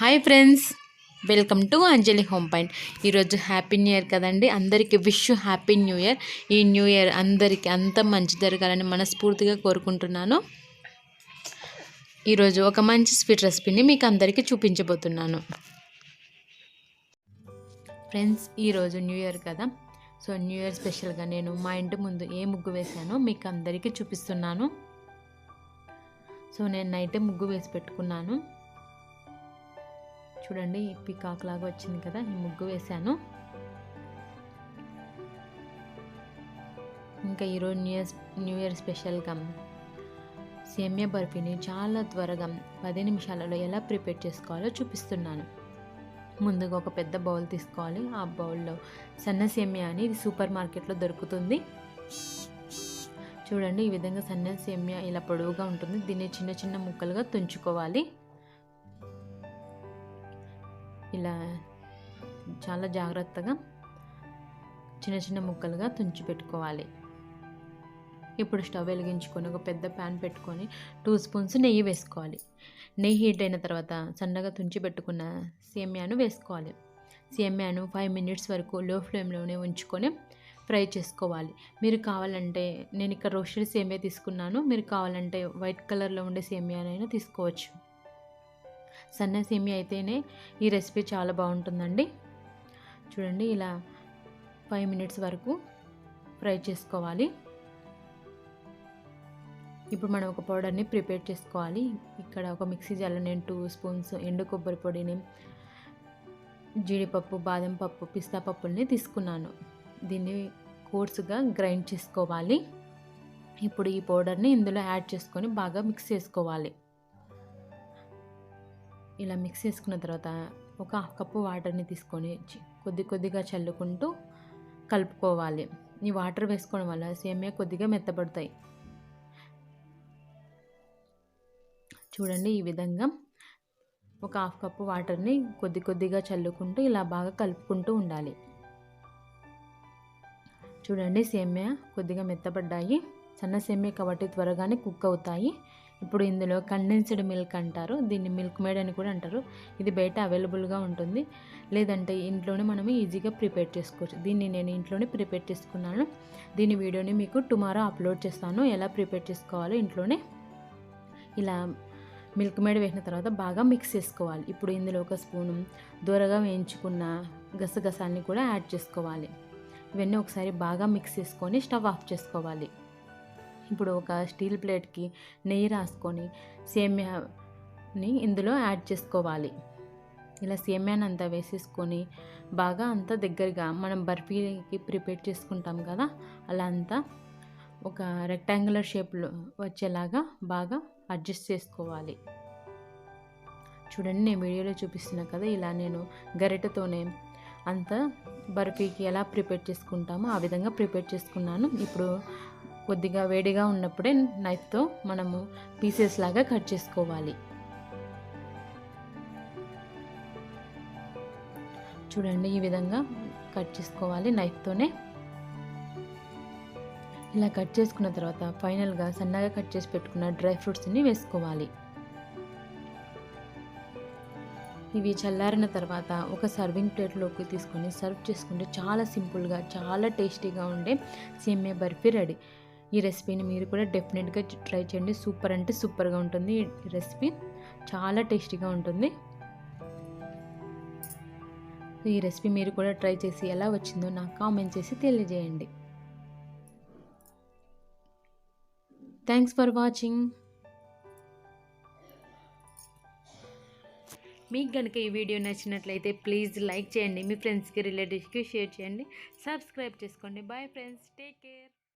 Hi friends welcome to Anjali home point. ఈరోజు happy new year కదండి. అందరికీ wish happy new year. ఈ new year అందరికీ అంత మంచి జరగాలని మనస్ఫూర్తిగా కోరుకుంటున్నాను. ఈరోజు ఒక మంచి స్వీట్ రెసిపీని మీకు అందరికీ చూపించబోతున్నాను. ఫ్రెండ్స్ ఈరోజు న్యూ ఇయర్ కదా. సో న్యూ ఇయర్ స్పెషల్గా నేను మా ఇంటి ముందు ఏ ముగ్గు వేశానో మీకు అందరికీ చూపిస్తున్నాను. సో నేను నైటే ముగ్గు వేసి పెట్టుకున్నాను. చూడండి పికాక్ లాగా వచ్చింది కదా ఈ ముగ్గు వేశాను. ఇంకా ఈరోజు న్యూ ఇయర్ న్యూ ఇయర్ స్పెషల్గా సేమ్య బర్ఫీని చాలా త్వరగా పది నిమిషాలలో ఎలా ప్రిపేర్ చేసుకోవాలో చూపిస్తున్నాను. ముందుగా ఒక పెద్ద బౌల్ తీసుకోవాలి. ఆ బౌల్లో సన్న సేమ్య అని ఇది సూపర్ మార్కెట్లో దొరుకుతుంది. చూడండి ఈ విధంగా సన్న సేమ్య ఇలా పొడవుగా ఉంటుంది. దీన్ని చిన్న చిన్న ముక్కలుగా తుంచుకోవాలి. ఇలా చాలా జాగ్రత్తగా చిన్న చిన్న ముక్కలుగా తుంచి పెట్టుకోవాలి. ఇప్పుడు స్టవ్ వెలిగించుకొని ఒక పెద్ద ప్యాన్ పెట్టుకొని టూ స్పూన్స్ నెయ్యి వేసుకోవాలి. నెయ్యి హీట్ అయిన తర్వాత సన్నగా తుంచి పెట్టుకున్న సేమ్యాను వేసుకోవాలి. సేమ్యాను ఫైవ్ మినిట్స్ వరకు లో ఫ్లేమ్లోనే ఉంచుకొని ఫ్రై చేసుకోవాలి. మీరు కావాలంటే నేను ఇక్కడ రోస్టెడ్ సేమియా తీసుకున్నాను. మీరు కావాలంటే వైట్ కలర్లో ఉండే సేమియానైనా తీసుకోవచ్చు. సన్న సేమియా అయితేనే ఈ రెసిపీ చాలా బాగుంటుందండి. చూడండి ఇలా ఫైవ్ మినిట్స్ వరకు ఫ్రై చేసుకోవాలి. ఇప్పుడు మనం ఒక పౌడర్ని ప్రిపేర్ చేసుకోవాలి. ఇక్కడ ఒక మిక్సీ జార్లో నేను టూ స్పూన్స్ ఎండు కొబ్బరి పొడిని జీడిపప్పు బాదం పప్పు పిస్తా పప్పుల్ని తీసుకున్నాను. దీన్ని కోర్సుగా గ్రైండ్ చేసుకోవాలి. ఇప్పుడు ఈ పౌడర్ని ఇందులో యాడ్ చేసుకొని బాగా మిక్స్ చేసుకోవాలి. ఇలా మిక్స్ చేసుకున్న తర్వాత ఒక హాఫ్ కప్పు వాటర్ని తీసుకొని కొద్ది కొద్దిగా చల్లుకుంటూ కలుపుకోవాలి. ఈ వాటర్ వేసుకోవడం వల్ల సేమియా కొద్దిగా మెత్తబడతాయి. చూడండి ఈ విధంగా ఒక హాఫ్ కప్పు వాటర్ని కొద్ది కొద్దిగా చల్లుకుంటూ ఇలా బాగా కలుపుకుంటూ ఉండాలి. చూడండి సేమియా కొద్దిగా మెత్తబడ్డాయి. సన్న సేమియా కాబట్టి త్వరగానే కుక్ అవుతాయి. ఇప్పుడు ఇందులో కండెన్స్డ్ మిల్క్ అంటారు. దీన్ని మిల్క్ మేడ్ అని కూడా అంటారు. ఇది బయట అవైలబుల్గా ఉంటుంది. లేదంటే ఇంట్లోనే మనం ఈజీగా ప్రిపేర్ చేసుకోవచ్చు. దీన్ని నేను ఇంట్లోనే ప్రిపేర్ చేసుకున్నాను. దీని వీడియోని మీకు టుమారో అప్లోడ్ చేస్తాను. ఎలా ప్రిపేర్ చేసుకోవాలో ఇంట్లోనే ఇలా మిల్క్ మేడ్ వేసిన తర్వాత బాగా మిక్స్ చేసుకోవాలి. ఇప్పుడు ఇందులో ఒక స్పూను దూరగా వేయించుకున్న గసగసాన్ని కూడా యాడ్ చేసుకోవాలి. ఇవన్నీ ఒకసారి బాగా మిక్స్ చేసుకొని స్టవ్ ఆఫ్ చేసుకోవాలి. ఇప్పుడు ఒక స్టీల్ ప్లేట్కి నెయ్యి రాసుకొని సేమ్యాని ఇందులో యాడ్ చేసుకోవాలి. ఇలా సేమ్యాని అంతా వేసేసుకొని బాగా అంతా దగ్గరగా మనం బర్ఫీకి ప్రిపేర్ చేసుకుంటాం కదా అలా అంతా ఒక రెక్టాంగులర్ షేప్లో వచ్చేలాగా బాగా అడ్జస్ట్ చేసుకోవాలి. చూడండి నేను వీడియోలో చూపిస్తున్నా కదా ఇలా నేను గరిటతోనే అంత బర్ఫీకి ఎలా ప్రిపేర్ చేసుకుంటామో ఆ విధంగా ప్రిపేర్ చేసుకున్నాను. ఇప్పుడు కొద్దిగా వేడిగా ఉన్నప్పుడే నైఫ్తో మనము పీసెస్ లాగా కట్ చేసుకోవాలి. చూడండి ఈ విధంగా కట్ చేసుకోవాలి నైఫ్తోనే ఇలా కట్ చేసుకున్న తర్వాత ఫైనల్గా సన్నగా కట్ చేసి పెట్టుకున్న డ్రై ఫ్రూట్స్ని వేసుకోవాలి. ఇవి చల్లారిన తర్వాత ఒక సర్వింగ్ ప్లేట్లోకి తీసుకొని సర్వ్ చేసుకుంటే చాలా సింపుల్గా చాలా టేస్టీగా ఉండే సేమ్యా బర్ఫీ రెడీ. ఈ రెసిపీని మీరు కూడా డెఫినెట్గా ట్రై చేయండి. సూపర్ అంటే సూపర్గా ఉంటుంది ఈ రెసిపీ. చాలా టేస్టీగా ఉంటుంది. ఈ రెసిపీ మీరు కూడా ట్రై చేసి ఎలా వచ్చిందో నాకు కామెంట్ చేసి తెలియజేయండి. థ్యాంక్స్ ఫర్ వాచింగ్ మీకు కనుక ఈ వీడియో నచ్చినట్లయితే ప్లీజ్ లైక్ చేయండి. మీ ఫ్రెండ్స్కి రిలేటివ్స్కి షేర్ చేయండి. సబ్స్క్రైబ్ చేసుకోండి. Bye friends take care